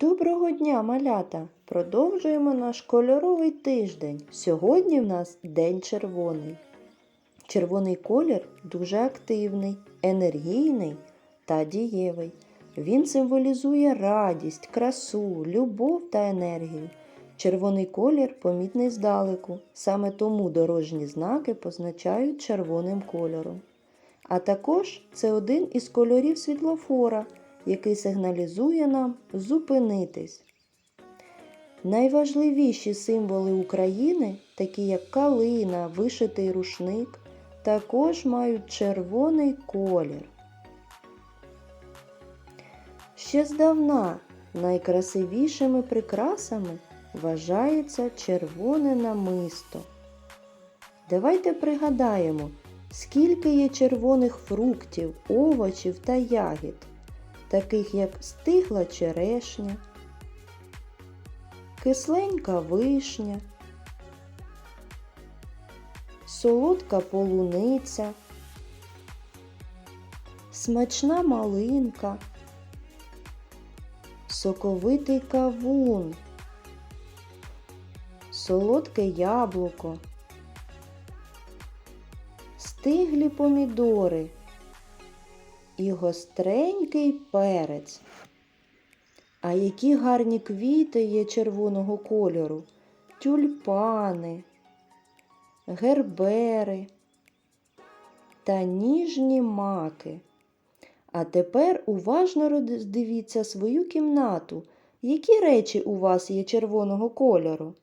Доброго дня, малята! Продовжуємо наш кольоровий тиждень. Сьогодні в нас День червоний. Червоний колір дуже активний, енергійний та дієвий. Він символізує радість, красу, любов та енергію. Червоний колір помітний здалеку, саме тому дорожні знаки позначають червоним кольором. А також це один із кольорів світлофора, який сигналізує нам зупинитись. Найважливіші символи України, такі як калина, вишитий рушник, також мають червоний колір. Ще здавна найкрасивішими прикрасами вважається червоне намисто. Давайте пригадаємо, скільки є червоних фруктів, овочів та ягід, таких як стигла черешня, кисленька вишня, солодка полуниця, смачна малинка, соковитий кавун, солодке яблуко, стиглі помідори і гостренький перець. А які гарні квіти є червоного кольору, тюльпани, гербери та ніжні маки. А тепер уважно роздивіться свою кімнату. Які речі у вас є червоного кольору?